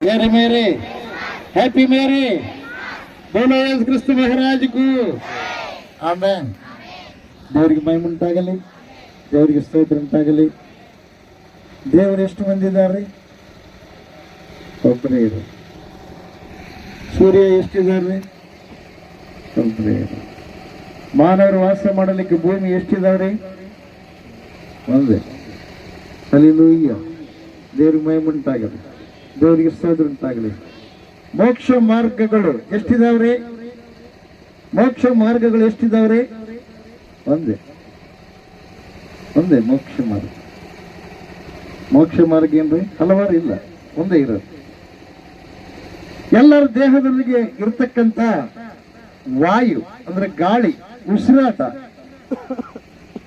ಮೇರಿ ಮೇರಿ happy ಮೇರಿ ಬೋಲೋ ಯೇಸು ಕ್ರಿಸ್ತ ಮಹಾರಾಜಗೂ ಆಮೇನ್ ದೇವರಿಗೆ ಮೈ ಉಂಟಾಗಲಿ ದೇವರಿಗೆ ಸ್ತೋತ್ರ ಉಂಟಾಗಲಿ. ದೇವರು ಎಷ್ಟು ಮಂದಿ ಇದ್ದಾರೆ? ಒಬ್ಬರೇ ಇರು ಸೂರ್ಯ ಎಷ್ಟಿದ್ದಾರೆ ಒಬ್ಬರೇ ಇರು ಮಾನವರು ವಾಸ ಮಾಡಲಿಕ್ಕೆ ಭೂಮಿ ಎಷ್ಟಿದ್ದಾರೆ? ಒಂದೇ. ಅಲ್ಲಿಲೂಯ್ಯ ದೇವ್ರಿಗೆ ಮೈ ಉಂಟಾಗಲಿ ದೇವರಿಗೆ ಸ್ತೋತ್ರ ಉಂಟಾಗಲಿ. ಮೋಕ್ಷ ಮಾರ್ಗಗಳು ಎಷ್ಟಿದಾವ್ರಿ? ಮೋಕ್ಷ ಮಾರ್ಗಗಳು ಎಷ್ಟಿದಾವ್ರಿ? ಒಂದೇ. ಒಂದೇ ಮೋಕ್ಷ ಮಾರ್ಗ. ಮೋಕ್ಷ ಮಾರ್ಗ ಏನ್ರಿ? ಹಲವಾರು ಇಲ್ಲ. ಒಂದೇ ಇರೋದು. ಎಲ್ಲರ ದೇಹದೊಳಗೆ ಇರತಕ್ಕಂತ ವಾಯು, ಅಂದ್ರೆ ಗಾಳಿ, ಉಸಿರಾಟ,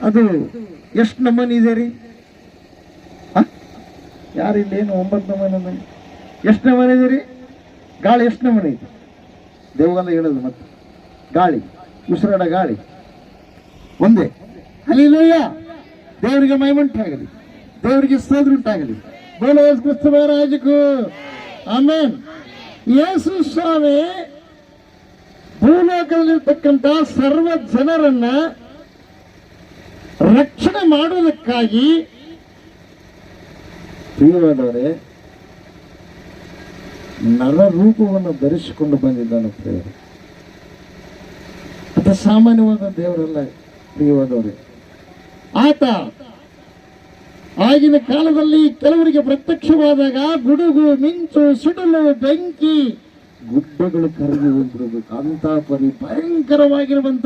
ಅದು ಎಷ್ಟು ನಮೂನಿ ಇದೆ ರೀ? ಯಾರು ಏನು ಒಂಬತ್ತು ನಮೂನಿ ಎಷ್ಟು ನಮೂನಿ ಇದೆ ರೀ ಗಾಳಿ ಎಷ್ಟು ನಮೂನಿ ಐತೆ? ದೇವಗಂಧ ಹೇಳೋದು ಮತ್ತೆ. ಗಾಳಿ ಉಸಿರಾಡ ಗಾಳಿ. ಒಂದೇ. ಅಲ್ಲಿಲ್ಲಯ್ಯ ದೇವರಿಗೆ ಮೈಮಂಟಾಗಲಿ. ದೇವರಿಗೆ ಸ್ತೋತ್ರ ಉಂಟಾಗಲಿ ಬೋಲೋ ಯೇಸು ಕ್ರಿಸ್ತ ಮಹಾರಾಜಕ್ಕೂ. ಆಮೇನ್. ಯೇಸು ಸ್ವಾಮಿ ಭೂಲೋಕದಲ್ಲಿರ್ತಕ್ಕಂಥ ಸರ್ವ ಜನರನ್ನ ರಕ್ಷಣೆ ಮಾಡುವುದಕ್ಕಾಗಿ ಪ್ರಿಯವಾದವರೇ ನರ ರೂಪವನ್ನು ಧರಿಸಿಕೊಂಡು ಬಂದಿದ್ದಾನೆ ಪ್ರಿಯರು. ಅತ ಸಾಮಾನ್ಯವಾದ ದೇವರಲ್ಲ ಪ್ರಿಯವಾದವರೇ. ಆತ ಆಗಿನ ಕಾಲದಲ್ಲಿ ಕೆಲವರಿಗೆ ಪ್ರತ್ಯಕ್ಷವಾದಾಗ ಗುಡುಗು, ಮಿಂಚು, ಸಿಡಲು, ಬೆಂಕಿ, ಗುಡ್ಡಗಳು ಕರಗಿ ಹೋಗ್ಬಿಡಬೇಕು. ಅಂತ ಪರಿ ಭಯಂಕರವಾಗಿರುವಂತ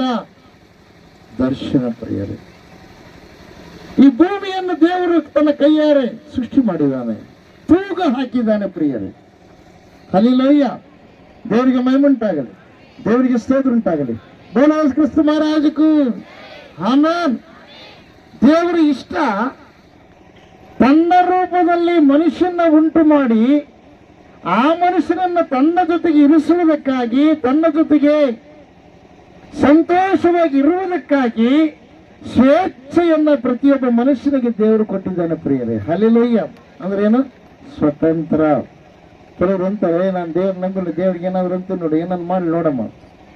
ದರ್ಶನ ಪ್ರಿಯರೇ. ಈ ಭೂಮಿಯನ್ನು ದೇವರು ತನ್ನ ಕೈಯಾರೆ ಸೃಷ್ಟಿ ಮಾಡಿದ್ದಾನೆ. ತೂಗ ಹಾಕಿದ್ದಾನೆ ಪ್ರಿಯರೇ. ಅಲ್ಲಿಲ್ಲಯ್ಯ ದೇವರಿಗೆ ಮೈಮುಂಟಾಗಲಿ. ದೇವರಿಗೆ ಸ್ತೋತ್ರ ಉಂಟಾಗಲಿ ಬೋಲಾಸ್ ಕ್ರಿಸ್ತ ಮಹಾರಾಜಕ್ಕೂ ಆಮೇನ್ ದೇವರು ಇಷ್ಟ ತನ್ನ ರೂಪದಲ್ಲಿ ಮನುಷ್ಯನ ಉಂಟು ಮಾಡಿ ಆ ಮನುಷ್ಯನನ್ನು ತನ್ನ ಜೊತೆಗೆ ಇರಿಸುವುದಕ್ಕಾಗಿ, ತನ್ನ ಜೊತೆಗೆ ಸಂತೋಷವಾಗಿ ಇರುವುದಕ್ಕಾಗಿ ಸ್ವೇಚ್ಛೆಯನ್ನ ಪ್ರತಿಯೊಬ್ಬ ಮನುಷ್ಯನಿಗೆ ದೇವರು ಕೊಟ್ಟಿದ್ದಾನೆ ಪ್ರಿಯರೇ. ಹಲಿಲಯ್ಯ ಅಂದ್ರೆ ಏನು ಸ್ವತಂತ್ರ. ಕೆಲವರು ಅಂತಾರೆ ನಾನು ದೇವ್ರ ನಂಬಲ್ಲಿ ದೇವ್ರಿಗೆ ಏನಾದ್ರು ಅಂತ ನೋಡಿ ಏನನ್ನು ಮಾಡಿ ನೋಡಮ್ಮ.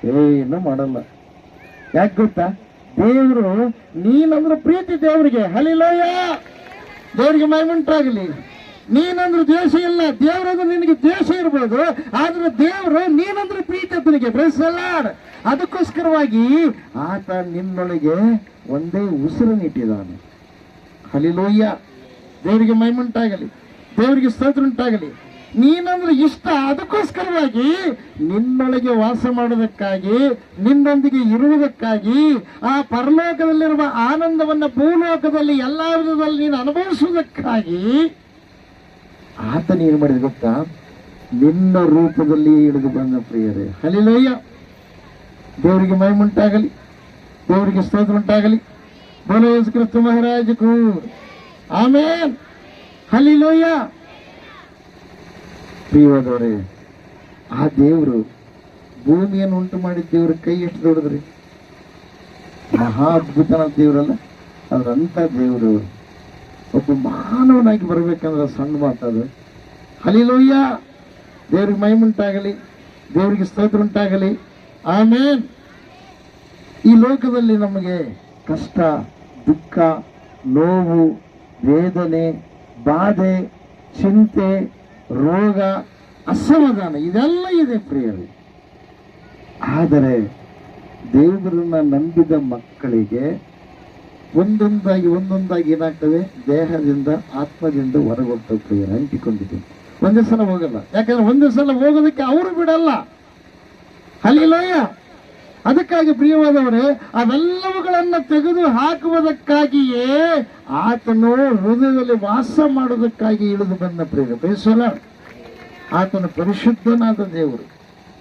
ಏನು ಮಾಡಲ್ಲ. ಯಾಕೆ ಗೊತ್ತಾ? ದೇವರು ನೀನಂದ್ರೆ ಪ್ರೀತಿ ದೇವರಿಗೆ. ಹಲಿಲಯ್ಯ ದೇವರಿಗೆ ಮೈಮುಂಟಾಗಲಿ ನೀನಂದ್ರೆ ದೇಶ ಇಲ್ಲ, ದೇವರಂದ್ರೆ ನಿನಗೆ ದೇಶ ಇರ್ಬೋದು, ಆದ್ರೆ ದೇವರು ನೀನಂದ್ರೆ ಪ್ರೀತಿ ಆತನಿಗೆ ಬೆಳೆಸಲಾಡ್ ಅದಕ್ಕೋಸ್ಕರವಾಗಿ ಆತ ನಿನ್ನೊಳಗೆ ಒಂದೇ ಉಸಿರು ನೀಟ್ಟಿದ್ದಾನೆ ಹಲಿಲೋಯ್ಯ ದೇವರಿಗೆ ಮೈಮುಂಟಾಗಲಿ, ದೇವರಿಗೆ ಸ್ತೋತ್ರ ಉಂಟಾಗಲಿ ನೀನಂದ್ರೆ ಇಷ್ಟ, ಅದಕ್ಕೋಸ್ಕರವಾಗಿ ನಿನ್ನೊಳಗೆ ವಾಸ ಮಾಡೋದಕ್ಕಾಗಿ ನಿನ್ನೊಂದಿಗೆ ಇರುವುದಕ್ಕಾಗಿ, ಆ ಪರಲೋಕದಲ್ಲಿರುವ ಆನಂದವನ್ನ ಭೂಲೋಕದಲ್ಲಿ ಎಲ್ಲ ವಿಧದಲ್ಲಿ ನೀನು ಅನುಭವಿಸುವುದಕ್ಕಾಗಿ ಆತ ಏನು ಮಾಡಿದ ಗೊತ್ತಾ? ನಿನ್ನ ರೂಪದಲ್ಲಿ ಇಳಿದು ಬಂದ ಪ್ರಿಯರೇ. ಹಲಿಲಯ್ಯ ದೇವರಿಗೆ ಮೈಮುಂಟಾಗಲಿ ದೇವರಿಗೆ ಸ್ತೋತ್ರ ಉಂಟಾಗಲಿ. ಬೋಲೋ ಮಹಾರಾಜಕೂ ಕ್ರಿಸ್ತ ಮಹಾರಾಜಕ್ಕೂ ಆಮೇನ್! ಹಲಿಲೋಯ್ಯ ಪ್ರಿಯವಾದವರೇ, ಆ ದೇವರು ಭೂಮಿಯನ್ನು ಉಂಟು ಮಾಡಿದ ದೇವ್ರ ಕೈ ಎಷ್ಟು ದೊಡ್ಡದ್ರಿ? ಮಹಾ ಅದ್ಭುತನ ದೇವರಲ್ಲ ಅದರಂಥ ದೇವರು. ಒಬ್ಬ ಮಾನವನಾಗಿ ಬರಬೇಕಂದ್ರೆ ಸಣ್ಣ ಮಾತದು ಹಲಿಲೋಯ್ಯ ದೇವ್ರಿಗೆ ಮೈಮುಂಟಾಗಲಿ ದೇವರಿಗೆ ಸ್ತೋತ್ರ ಉಂಟಾಗಲಿ. ಆಮೇನ್! ಈ ಲೋಕದಲ್ಲಿ ನಮಗೆ ಕಷ್ಟ, ದುಃಖ, ನೋವು, ವೇದನೆ, ಬಾಧೆ, ಚಿಂತೆ, ರೋಗ, ಅಸಮಾಧಾನ, ಇದೆಲ್ಲ ಇದೆ ಪ್ರಿಯರಿ. ಆದರೆ ದೇವರನ್ನ ನಂಬಿದ ಮಕ್ಕಳಿಗೆ ಒಂದೊಂದಾಗಿ ಒಂದೊಂದಾಗಿ ಏನಾಗ್ತವೆ? ದೇಹದಿಂದ, ಆತ್ಮದಿಂದ ಹೊರಗೊಳ್ತವೆ ಅಂಟಿಕೊಂಡಿದೆ ಒಂದೇ ಸಲ ಹೋಗಲ್ಲ. ಯಾಕಂದ್ರೆ ಒಂದೇ ಸಲ ಹೋಗೋದಕ್ಕೆ ಅವರು ಬಿಡಲ್ಲ. ಅಲ್ಲಿಲ್ಲಯ್ಯ ಅದಕ್ಕಾಗಿ ಪ್ರಿಯವಾದವರೇ ಅವೆಲ್ಲವುಗಳನ್ನು ತೆಗೆದು ಹಾಕುವುದಕ್ಕಾಗಿಯೇ ಆತನು ಹೃದಯದಲ್ಲಿ ವಾಸ ಮಾಡುವುದಕ್ಕಾಗಿ ಇಳಿದು ಬಂದ ಪ್ರಿಯ ಬೇಸರ ಆತನ ಪರಿಶುದ್ಧನಾದ ದೇವರು.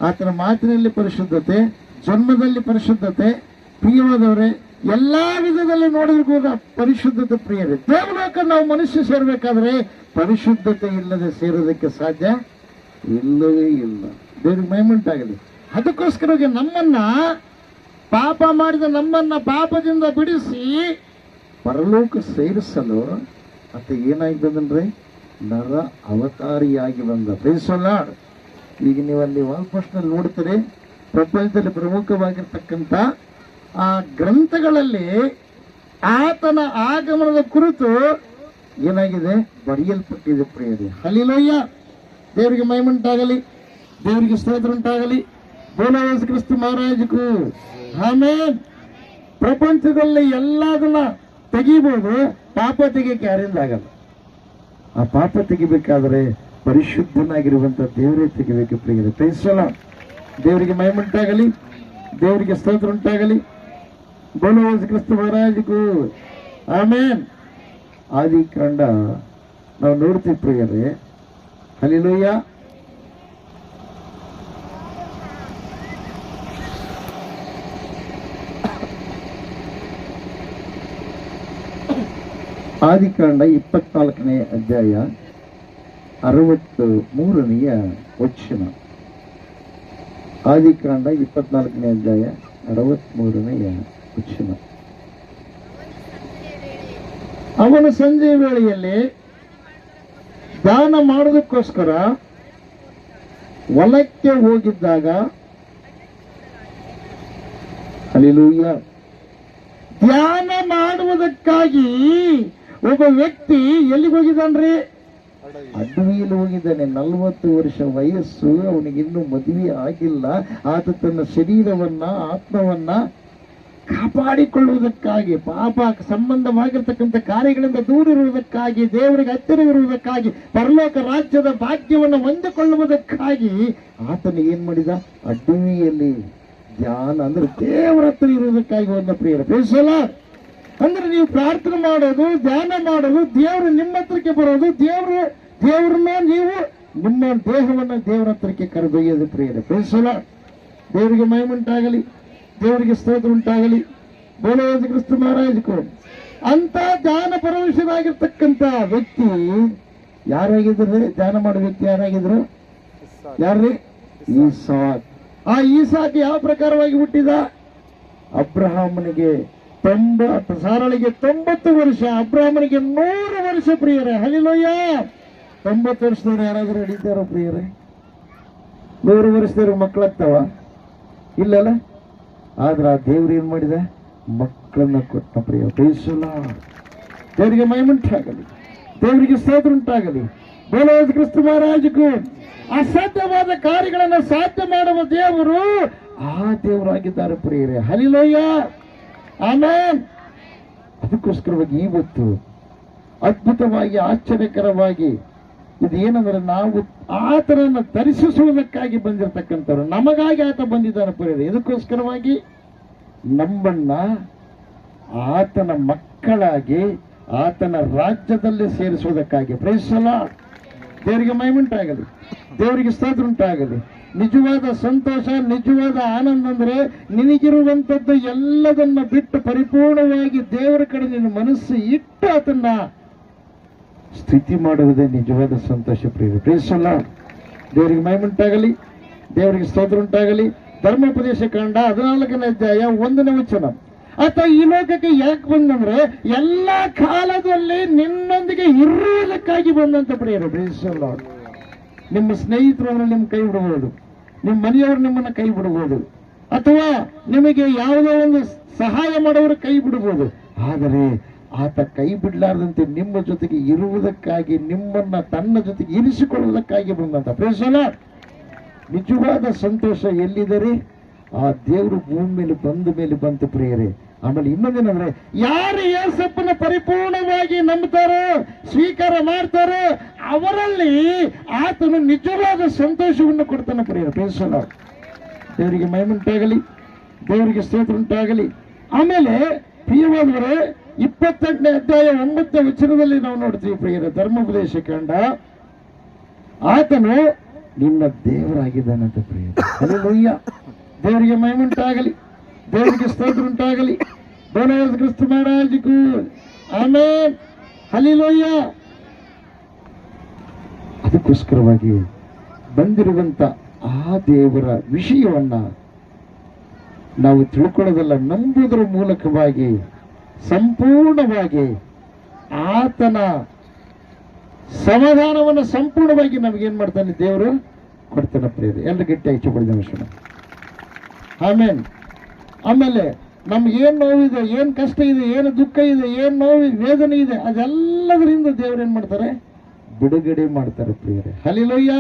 ಆತನ ಮಾತಿನಲ್ಲಿ ಪರಿಶುದ್ಧತೆ, ಜನ್ಮದಲ್ಲಿ ಪರಿಶುದ್ಧತೆ. ಪ್ರಿಯವಾದವರೇ ಎಲ್ಲಾ ವಿಧದಲ್ಲಿ ನೋಡಿದ್ರು ಕೂಡ ಪರಿಶುದ್ಧತೆ ಪ್ರಿಯರೇ. ದೇವಲೋಕ ನಾವು ಮನುಷ್ಯ ಸೇರ್ಬೇಕಾದ್ರೆ ಪರಿಶುದ್ಧತೆ ಇಲ್ಲದೆ ಸೇರೋದಕ್ಕೆ ಸಾಧ್ಯ ಇಲ್ಲವೇ ಇಲ್ಲ. ದೇವ್ರಿಗೆ ಆಗಲಿ ಅದಕ್ಕೋಸ್ಕರವಾಗಿ ನಮ್ಮನ್ನ ಪಾಪ ಮಾಡಿದ ನಮ್ಮನ್ನ ಪಾಪದಿಂದ ಬಿಡಿಸಿ ಪರಲೋಕ ಸೇರಿಸಲು ಮತ್ತೆ ಏನಾಗಿ ಬಂದನ್ರಿ ನರ ಅವತಾರಿಯಾಗಿ ಬಂದ. ಪ್ರೇಸಲಾಡ್ ಈಗ ನೀವು ಅಲ್ಲಿ ನೋಡ್ತೀರಿ, ಪ್ರಪಂಚದಲ್ಲಿ ಪ್ರಮುಖವಾಗಿರ್ತಕ್ಕಂಥ ಆ ಗ್ರಂಥಗಳಲ್ಲಿ ಆತನ ಆಗಮನದ ಕುರಿತು ಏನಾಗಿದೆ? ಬರೆಯಲ್ಪಟ್ಟಿದೆ ಪ್ರಿಯರಿ. ಹಲಿಲೋಯ್ಯ ದೇವರಿಗೆ ಮೈಮಂಟಾಗಲಿ ದೇವರಿಗೆ ಸ್ತೋತ್ರ ಉಂಟಾಗಲಿ. ಬೋಲವಾಸ ಕ್ರಿಸ್ತು ಮಹಾರಾಜಕು ಆಮೇಲೆ ಪ್ರಪಂಚದಲ್ಲಿ ಎಲ್ಲದನ್ನ ತೆಗಿಬೋದು, ಪಾಪ ತೆಗಿಯಕ್ಕೆ ಯಾರಿಂದ ಆಗಲ್ಲ. ಆ ಪಾಪ ತೆಗಿಬೇಕಾದ್ರೆ ಪರಿಶುದ್ಧನಾಗಿರುವಂತ ದೇವರೇ ತೆಗಿಬೇಕು ಪ್ರಿಯರಿ. ಪ್ರೇಸಲ ದೇವರಿಗೆ ಮೈಮುಂಟಾಗಲಿ ದೇವರಿಗೆ ಸ್ತೋತ್ರ ಉಂಟಾಗಲಿ. ಬೋಲವಾಸ ಕ್ರಿಸ್ತು ಮಹಾರಾಜಕು ಆಮೇನ್. ಆದಿಕಾಂಡ ನಾವು ನೋಡ್ತೀವಿ ಪ್ರಿಯರೇ. ಹಲಿಲೂಯ್ಯ ಆದಿಕಾಂಡ ಇಪ್ಪತ್ನಾಲ್ಕನೇ ಅಧ್ಯಾಯ ಅರವತ್ತು ಮೂರನೆಯ ವಚನ ಆದಿಕಾಂಡ ಇಪ್ಪತ್ನಾಲ್ಕನೇ ಅಧ್ಯಾಯ ಅರವತ್ಮೂರನೆಯ ವಚನ ಅವನು ಸಂಜೆ ವೇಳೆಯಲ್ಲಿ ದಾನ ಮಾಡೋದಕ್ಕೋಸ್ಕರ ಹೊಲಕ್ಕೆ ಹೋಗಿದ್ದಾಗ ಅಲ್ಲಿಲೂಯ್ಯ ಧ್ಯಾನ ಮಾಡುವುದಕ್ಕಾಗಿ ಒಬ್ಬ ವ್ಯಕ್ತಿ ಎಲ್ಲಿಗೆ ಹೋಗಿದ್ದಾನ್ರಿ? ಅಡವಿಯಲ್ಲಿ ಹೋಗಿದ್ದಾನೆ. ನಲ್ವತ್ತು ವರ್ಷ ವಯಸ್ಸು, ಅವನಿಗಿನ್ನೂ ಮದುವೆ ಆಗಿಲ್ಲ. ಆತ ತನ್ನ ಶರೀರವನ್ನ, ಆತ್ಮವನ್ನ ಕಾಪಾಡಿಕೊಳ್ಳುವುದಕ್ಕಾಗಿ, ಪಾಪ ಸಂಬಂಧವಾಗಿರ್ತಕ್ಕಂಥ ಕಾರ್ಯಗಳಿಂದ ದೂರಿರುವುದಕ್ಕಾಗಿ, ದೇವರಿಗೆ ಹತ್ತಿರ ಇರುವುದಕ್ಕಾಗಿ ಪರಲೋಕ ರಾಜ್ಯದ ಭಾಗ್ಯವನ್ನು ಹೊಂದಿಕೊಳ್ಳುವುದಕ್ಕಾಗಿ ಆತನ ಏನ್ ಮಾಡಿದ? ಅಡ್ಡಿಯಲ್ಲಿ ಧ್ಯಾನ ಅಂದ್ರೆ ದೇವರ ಹತ್ರ ಇರುವುದಕ್ಕಾಗಿ ಒಂದು ಪ್ರಿಯರ. ಬೇಸಲ್ಲ ಅಂದ್ರೆ ನೀವು ಪ್ರಾರ್ಥನೆ ಮಾಡೋದು, ಧ್ಯಾನ ಮಾಡೋದು, ದೇವರು ನಿಮ್ಮ ಹತ್ರಕ್ಕೆ ಬರೋದು, ದೇವರು ದೇವ್ರನ್ನ ನೀವು ನಿಮ್ಮ ದೇಹವನ್ನ ದೇವರ ಹತ್ರಕ್ಕೆ ಕರೆದೊಯ್ಯೋದು ಪ್ರಿಯರ. ಬೇಸಲ್ಲ ದೇವರಿಗೆ ಮೈಮುಂಟಾಗಲಿ ದೇವರಿಗೆ ಸ್ತೋತ್ರ ಉಂಟಾಗಲಿ. ಬೋಲರಾಜ ಕ್ರಿಸ್ತ ಮಹಾರಾಜಕು ಅಂತ ಧ್ಯಾನ ಪರವಶರಾಗಿರ್ತಕ್ಕಂಥ ವ್ಯಕ್ತಿ ಯಾರಾಗಿದ್ರು ಧ್ಯಾನ ಮಾಡೋ ವ್ಯಕ್ತಿ ಯಾರಾಗಿದ್ರು? ಯಾರ್ರಿ? ಈಸಾಕ್. ಆ ಈಸಾಕ್ ಯಾವ ಪ್ರಕಾರವಾಗಿ ಹುಟ್ಟಿದ? ಅಬ್ರಹಾಮನಿಗೆ ತೊಂಬತ್ತು ಸಾರಳಿಗೆ ತೊಂಬತ್ತು ವರ್ಷ, ಅಬ್ರಹಾಮನಿಗೆ ನೂರು ವರ್ಷ ಪ್ರಿಯರೇ. ಹಲಿಲೋಯ್ಯ ತೊಂಬತ್ತು ವರ್ಷದವ್ರು ಯಾರಾದ್ರೂ ಹಿಡಿತಾರೋ ಪ್ರಿಯರೇ? ನೂರು ವರ್ಷದವ್ರಿಗೆ ಮಕ್ಕಳಾಗ್ತಾವ ಇಲ್ಲಲ್ಲ? ಆದ್ರೆ ಆ ದೇವ್ರು ಏನು ಮಾಡಿದೆ? ಮಕ್ಕಳನ್ನ ಕೊಟ್ಟ ಪ್ರಿಯ. ಬೇಸಲ ದೇವರಿಗೆ ಮೈಮುಂಟಾಗಲಿ ದೇವರಿಗೆ ಸೇತುಂಟಾಗಲಿ ಬೋಲೋದು ಕ್ರಿಸ್ತು ಮಹಾರಾಜಕ್ಕೂ ಅಸಾಧ್ಯವಾದ ಕಾರ್ಯಗಳನ್ನು ಸಾಧ್ಯ ಮಾಡುವ ದೇವರು ಆ ದೇವರಾಗಿದ್ದಾರೆ ಪ್ರಿಯರೇ. ಹಲಿಲೋಯ್ಯ ಆಮೇನ್. ಅದಕ್ಕೋಸ್ಕರವಾಗಿ ಇವತ್ತು ಅದ್ಭುತವಾಗಿ, ಆಶ್ಚರ್ಯಕರವಾಗಿ ಇದು ಏನಂದ್ರೆ ನಾವು ಆತನನ್ನು ದರ್ಶಿಸುವುದಕ್ಕಾಗಿ ಬಂದಿರತಕ್ಕಂಥವ್ರು. ನಮಗಾಗಿ ಆತ ಬಂದಿದ್ದಾನೆ ಪರಿಯದೆ ಇದಕ್ಕೋಸ್ಕರವಾಗಿ ನಮ್ಮನ್ನ ಆತನ ಮಕ್ಕಳಾಗಿ, ಆತನ ರಾಜ್ಯದಲ್ಲಿ ಸೇರಿಸುವುದಕ್ಕಾಗಿ. ಪ್ರೈಸಲ ದೇವರಿಗೆ ಮೈಮುಂಟಾಗಲಿ ದೇವರಿಗೆ ಉಂಟಾಗಲಿ. ನಿಜವಾದ ಸಂತೋಷ, ನಿಜವಾದ ಆನಂದ ಅಂದ್ರೆ ನಿನಗಿರುವಂತದ್ದು ಎಲ್ಲದನ್ನ ಬಿಟ್ಟು ಪರಿಪೂರ್ಣವಾಗಿ ದೇವರ ಕಡೆ ನಿನ್ನ ಮನಸ್ಸು ಇಟ್ಟು ಆತನ್ನ ಸ್ಥಿತಿ ಮಾಡುವುದೇ ನಿಜವಾದ ಸಂತೋಷ ಪ್ರಿಯ ಪ್ರೇಸಲ್ಲ ದೇವರಿಗೆ ಮೈಮುಂಟಾಗಲಿ ದೇವರಿಗೆ ಸ್ತೋತ್ರ ಉಂಟಾಗಲಿ. ಧರ್ಮೋಪದೇಶ ಕಂಡ ಹದಿನಾಲ್ಕನೇ ಅಧ್ಯಾಯ ಒಂದನೇ ವಚನ. ಆತ ಈ ಲೋಕಕ್ಕೆ ಯಾಕೆ ಬಂದಂದ್ರೆ ಎಲ್ಲ ಕಾಲದಲ್ಲಿ ನಿನ್ನೊಂದಿಗೆ ಇರುವುದಕ್ಕಾಗಿ ಬಂದಂತ ಪ್ರಿಯರು. ಪ್ರೇಸಲ್ಲ ನಿಮ್ಮ ಸ್ನೇಹಿತರು ನಿಮ್ಮ ಕೈ ಬಿಡಬಹುದು, ನಿಮ್ಮ ಮನೆಯವರು ನಿಮ್ಮನ್ನ ಕೈ ಬಿಡಬಹುದು, ಅಥವಾ ನಿಮಗೆ ಯಾವುದೋ ಒಂದು ಸಹಾಯ ಮಾಡೋರು ಕೈ ಬಿಡಬಹುದು. ಆದರೆ ಆತ ಕೈ ಬಿಡಲಾರದಂತೆ ನಿಮ್ಮ ಜೊತೆಗೆ ಇರುವುದಕ್ಕಾಗಿ, ನಿಮ್ಮನ್ನ ತನ್ನ ಜೊತೆಗೆ ಇರಿಸಿಕೊಳ್ಳುವುದಕ್ಕಾಗಿ ಬಂದಂತ. ಪ್ರೇಸಲ ನಿಜವಾದ ಸಂತೋಷ ಎಲ್ಲಿದೆ? ಆ ದೇವರು ಭೂಮಿ ಮೇಲೆ ಬಂದ ಮೇಲೆ ಬಂತು ಪ್ರಿಯರೇ. ಆಮೇಲೆ ಇನ್ನೊಂದೇನಂದ್ರೆ, ಯಾರು ಏಸಪ್ಪನ ಪರಿಪೂರ್ಣವಾಗಿ ನಂಬ್ತಾರೋ, ಸ್ವೀಕಾರ ಮಾಡ್ತಾರೋ, ಅವರಲ್ಲಿ ಆತನು ನಿಜವಾದ ಸಂತೋಷವನ್ನು ಕೊಡ್ತಾನೆ ಪ್ರಿಯರು. ಪ್ರೇಸಲ ದೇವರಿಗೆ ಮೈಮುಂಟಾಗಲಿ ದೇವರಿಗೆ ಸ್ತೋತ್ರ ಉಂಟಾಗಲಿ. ಆಮೇಲೆ ಪ್ರಿಯವಾದವರೇ ಇಪ್ಪತ್ತೆಂಟನೇ ಅಧ್ಯಾಯ ಒಂಬತ್ತನೇ ವಚನದಲ್ಲಿ ನಾವು ನೋಡ್ತೀವಿ ಪ್ರಿಯರ ಧರ್ಮೋಪದೇಶ ಕಂಡ ಆತನು ನಿನ್ನ ದೇವರಾಗಿದ್ದಾನಂತ ಪ್ರಿಯ ಹಲ್ಲೆಲೂಯ್ಯ. ದೇವರಿಗೆ ಮೈಮುಂಟಾಗಲಿ ದೇವರಿಗೆ ಸ್ತೋತ್ರ ಉಂಟಾಗಲಿ. ಬೋನಸ್ ಕ್ರಿಸ್ತ ಮಹಾರಾಜಕು ಆಮೇನ್. ಹಲಿಲೋಯ್ಯ ಅದಕ್ಕೋಸ್ಕರವಾಗಿ ಬಂದಿರುವಂತ ಆ ದೇವರ ವಿಷಯವನ್ನ ನಾವು ತಿಳ್ಕೊಳ್ಳೋದಲ್ಲ, ನಂಬುವುದರ ಮೂಲಕವಾಗಿ ಸಂಪೂರ್ಣವಾಗಿ ಆತನ ಸಮಾಧಾನವನ್ನು ಸಂಪೂರ್ಣವಾಗಿ ನಮಗೇನು ಮಾಡ್ತಾನೆ ದೇವರು? ಕೊಡ್ತಾನೆ ಪ್ರಿಯರೇ. ಎಲ್ಲ ಗಟ್ಟಿಯಾಗಿ ಚುಪಡಿದ ವಿಷಯ ಆಮೇಲೆ ಆಮೇಲೆ ನಮ್ಗೇನು ನೋವಿದೆ ಏನು ಕಷ್ಟ ಇದೆ, ಏನು ದುಃಖ ಇದೆ, ಏನು ನೋವು, ವೇದನೆ ಇದೆ, ಅದೆಲ್ಲದರಿಂದ ದೇವ್ರು ಏನು ಮಾಡ್ತಾರೆ? ಬಿಡುಗಡೆ ಮಾಡ್ತಾರೆ ಪ್ರಿಯರೇ. ಹಲಿಲಯ್ಯ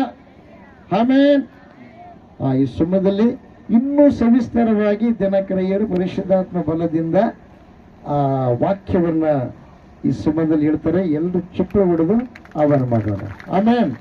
ಆಮೇನ್. ಆ ಈ ಸಮಯದಲ್ಲಿ ಇನ್ನೂ ಸವಿಸ್ತಾರವಾಗಿ ದಿನಕರೆಯರು ಪರಿಶುದ್ಧಾತ್ಮ ಬಲದಿಂದ ಆ ವಾಕ್ಯವನ್ನು ಈ ಸಮಯದಲ್ಲಿ ಹೇಳ್ತಾರೆ ಎಲ್ಲರೂ ಚಪ್ಪಳ ಹೊಡೆದು ಅವನ ಮಾಡೋಣ. ಆಮೇನ್.